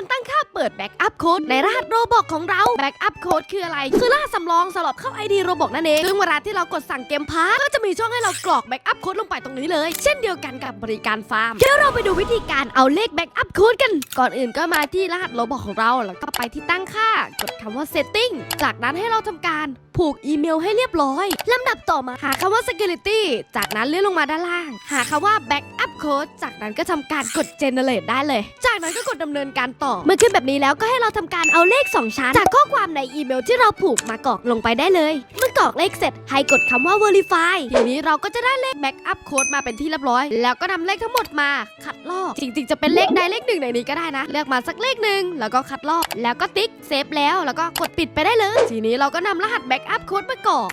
การตั้งค่าเปิดแบ็กอัพโค้ดในรหัสโรบอกของเราแบ็กอัพโค้ดคืออะไร คือรหัสสำรองสำหรับเข้า ID โรบอกนั่นเองซึ่งเวลาที่เรากดสั่งเกมพาร์ก็จะมีช่องให้เรากรอกแบ็กอัพโค้ดลงไปตรงนี้เลย เช่นเดียวกันกับบริการฟาร์มเดี๋ยวเราไปดูวิธีการเอาเลขแบ็กอัพโค้ดกันก่อนอื่นก็มาที่รหัสโรบอกของเราแล้วก็ไปที่ตั้งค่ากดคำว่า setting จากนั้นให้เราทำการผูกอีเมลให้เรียบร้อย ลำดับต่อมาหาคำว่า security จากนั้นเลื่อนลงมาด้านล่าง หาคำว่า backup code จากนั้นก็ทำการกด generate ได้เลย จากนั้นก็กดดำเนินการต่อเมื่อขึ้นแบบนี้แล้วก็ให้เราทำการเอาเลข 2 ชั้น จากข้อความในอีเมลที่เราผูกมากรอกลงไปได้เลย เมื่อกรอกเลขเสร็จให้กดคำว่า verify ทีนี้เราก็จะได้เลข backup code มาเป็นที่เรียบร้อย แล้วก็นำเลขทั้งหมดมาคัดลอก จริง ๆ จะเป็นเลขใดเลขหนึ่งในนี้ก็ได้นะ เลือกมาสักเลขหนึ่งแล้วก็คัดลอก แล้วก็ติ๊กเซฟแล้ว แล้วก็กดปิดไปได้เลย ทีนี้เราก็นำรหัส backup code มากรอก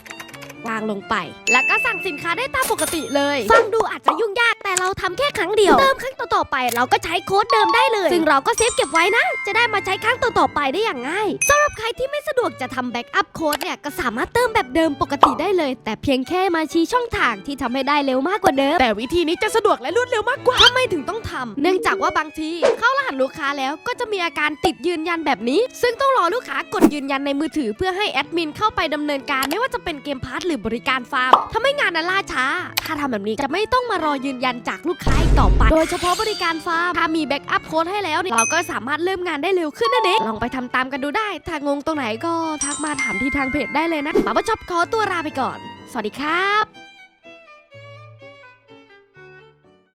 วางลงไป แล้วก็สั่งสินค้าได้ตามปกติเลยฟังดูอาจจะยุ่งยากแต่เราทำแค่ครั้งเดียวเติมครั้งต่อๆไป เราก็ใช้โค้ดเดิมได้เลย ซึ่งเราก็เซฟเก็บไว้นะ จะได้มาใช้ครั้งต่อๆไปได้อย่างง่ายสำหรับใครที่ไม่สะดวกจะทำแบ็กอัพโค้ดเนี่ยก็สามารถเติมแบบเดิมปกติได้เลย แต่เพียงแค่มาชี้ช่องทางที่ทำให้ได้เร็วมากกว่าเดิมแต่วิธีนี้จะสะดวกและรวดเร็วมากกว่าทำไมถึงต้องทำเนื่องจากว่าบางที เข้ารหัสลูกค้าแล้วก็จะมีอาการติดยืนยันแบบนี้ ซึ่งต้องรอลูกค้ากดยืนยันในมือถือเพื่อให้แอดมินเข้าไปดำเนินการไม่ว่าจะเป็นเกมพาร์ทหรือบริการฟาร์มทำให้งานนั้นล่าช้า ถ้าทำแบบนี้จะไม่ต้องมารอยืนยันจากลูกค้าอีกต่อไป โดยเฉพาะบริการฟาร์ม ถ้ามีแบ็กอัพโค้ดให้แล้วเนี่ยเราก็สามารถเริ่มงานได้เร็วขึ้นนั่นเอง ลองไปทำตามกันดูได้ ถ้างงตรงไหนก็ทักมาถามที่ทางเพจได้เลยนะหมาบ้าช็อปขอตัวลาไปก่อน สวัสดีครับ